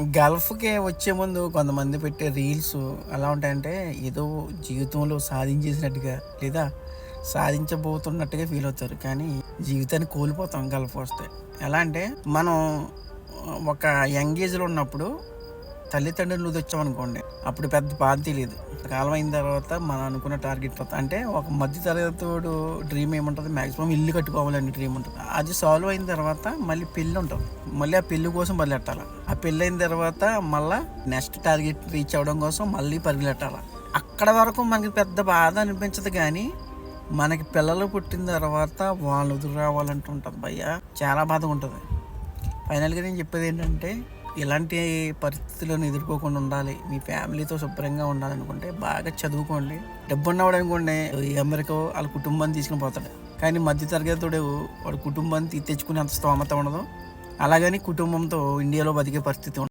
గల్ఫ్కి వచ్చే ముందు కొంతమంది పెట్టే రీల్స్ ఎలా ఉంటాయంటే ఏదో జీవితంలో సాధించేసినట్టుగా లేదా సాధించబోతున్నట్టుగా ఫీల్ అవుతారు. కానీ జీవితాన్ని కోల్పోతాం గల్ఫ్ వస్తే. ఎలా అంటే మనం ఒక యంగ్ ఏజ్లో ఉన్నప్పుడు తల్లిదండ్రులు తెచ్చామనుకోండి అప్పుడు పెద్ద బాధ తెలియదు కాలం అయిన తర్వాత మనం అనుకున్న టార్గెట్ అంటే ఒక మధ్య తరగతోడు డ్రీమ్ ఏముంటుంది? మాక్సిమం ఇల్లు కట్టుకోవాలని డ్రీమ్ ఉంటుంది. అది సాల్వ్ అయిన తర్వాత మళ్ళీ పెళ్ళి ఉంటుంది. మళ్ళీ ఆ పెళ్ళి కోసం పరిగెట్టాలి ఆ పెళ్ళి అయిన తర్వాత మళ్ళీ నెక్స్ట్ టార్గెట్ రీచ్ అవ్వడం కోసం మళ్ళీ పరిగెట్టాలి అక్కడ వరకు మనకి పెద్ద బాధ అనిపించదు కానీ మనకి పిల్లలు పుట్టిన తర్వాత వాళ్ళు ఎదురు రావాలంటూ ఉంటుంది భయ్య చాలా బాధగా ఉంటుంది. ఫైనల్గా నేను చెప్పేది ఏంటంటే ఇలాంటి పరిస్థితులను ఎదుర్కోకుండా ఉండాలి. మీ ఫ్యామిలీతో శుభ్రంగా ఉండాలనుకుంటే బాగా చదువుకోండి. డబ్బు ఉన్నవాడు అనుకోండి ఈ అమెరికా వాళ్ళ కుటుంబాన్ని తీసుకుని పోతాడు. కానీ మధ్య తరగతితోడు వాడు కుటుంబాన్ని తీ- తెచ్చుకునే అంత స్తోమత ఉండదు. అలాగని కుటుంబంతో ఇండియాలో బతికే పరిస్థితి ఉండదు